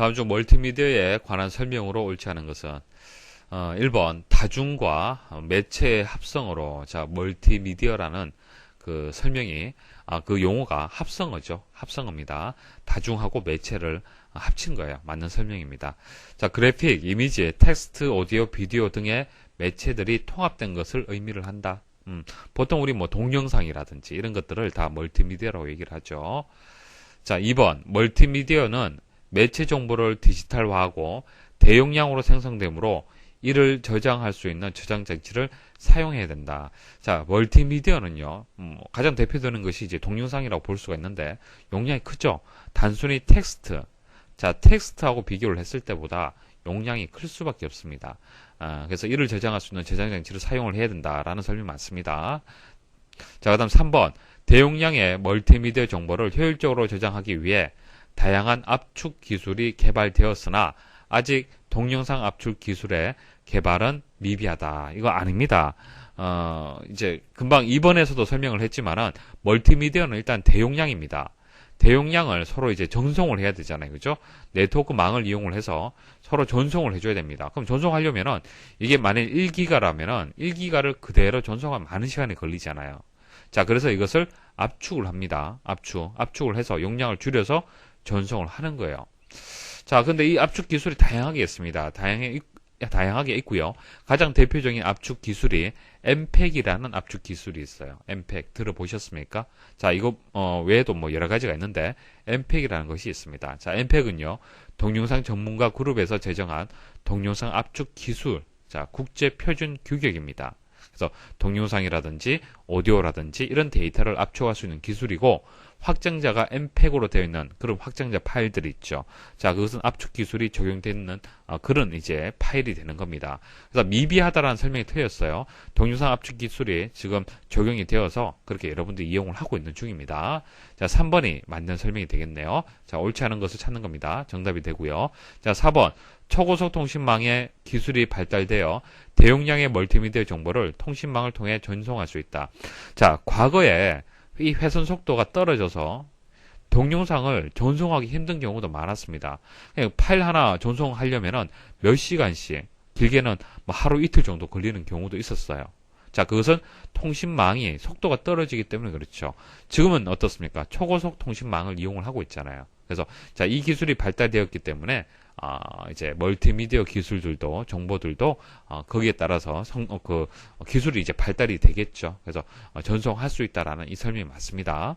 다음 중 멀티미디어에 관한 설명으로 옳지 않은 것은 어, 1번 다중과 매체의 합성어로 자 멀티미디어라는 그 설명이 아, 그 용어가 합성어죠. 합성어입니다. 다중하고 매체를 합친 거예요. 맞는 설명입니다. 자, 그래픽, 이미지, 텍스트, 오디오, 비디오 등의 매체들이 통합된 것을 의미를 한다. 음, 보통 우리 뭐 동영상이라든지 이런 것들을 다 멀티미디어라고 얘기를 하죠. 자, 2번 멀티미디어는 매체 정보를 디지털화하고 대용량으로 생성되므로 이를 저장할 수 있는 저장 장치를 사용해야 된다. 자, 멀티미디어는요, 음, 가장 대표되는 것이 이제 동영상이라고 볼 수가 있는데, 용량이 크죠? 단순히 텍스트, 자, 텍스트하고 비교를 했을 때보다 용량이 클 수밖에 없습니다. 아, 그래서 이를 저장할 수 있는 저장 장치를 사용을 해야 된다라는 설명이 많습니다. 자, 그 다음 3번. 대용량의 멀티미디어 정보를 효율적으로 저장하기 위해 다양한 압축 기술이 개발되었으나 아직 동영상 압축 기술의 개발은 미비하다. 이거 아닙니다. 어, 이제 금방 2번에서도 설명을 했지만은 멀티미디어는 일단 대용량입니다. 대용량을 서로 이제 전송을 해야 되잖아요. 그죠? 네트워크망을 이용을 해서 서로 전송을 해줘야 됩니다. 그럼 전송하려면은 이게 만약 1기가라면은 1기가를 그대로 전송하면 많은 시간이 걸리잖아요. 자, 그래서 이것을 압축을 합니다. 압축. 압축을 해서 용량을 줄여서 전송을 하는 거예요. 자, 근데 이 압축 기술이 다양하게 있습니다. 다양해, 다양하게 있고요. 가장 대표적인 압축 기술이 MPEG이라는 압축 기술이 있어요. MPEG 들어보셨습니까? 자, 이거 어, 외에도 뭐 여러 가지가 있는데 MPEG이라는 것이 있습니다. 자, MPEG은요. 동영상 전문가 그룹에서 제정한 동영상 압축 기술, 자, 국제 표준 규격입니다. 그래서 동영상이라든지 오디오라든지 이런 데이터를 압축할 수 있는 기술이고 확장자가 MPEG으로 되어 있는 그런 확장자 파일들이 있죠. 자, 그것은 압축 기술이 적용되는 어, 그런 이제 파일이 되는 겁니다. 그래서 미비하다라는 설명이 틀렸어요. 동영상 압축 기술이 지금 적용이 되어서 그렇게 여러분들이 이용을 하고 있는 중입니다. 자, 3번이 맞는 설명이 되겠네요. 자, 옳지 않은 것을 찾는 겁니다. 정답이 되고요. 자, 4번. 초고속 통신망의 기술이 발달되어 대용량의 멀티미디어 정보를 통신망을 통해 전송할 수 있다. 자, 과거에 이 회선 속도가 떨어져서 동영상을 전송하기 힘든 경우도 많았습니다. 파일 하나 전송하려면 몇 시간씩, 길게는 뭐 하루 이틀 정도 걸리는 경우도 있었어요. 자, 그것은 통신망이 속도가 떨어지기 때문에 그렇죠. 지금은 어떻습니까? 초고속 통신망을 이용을 하고 있잖아요. 그래서 자, 이 기술이 발달되었기 때문에 아, 이제 멀티미디어 기술들도 정보들도 어, 거기에 따라서 성, 어, 그 기술이 이제 발달이 되겠죠. 그래서 어, 전송할 수 있다라는 이 설명이 맞습니다.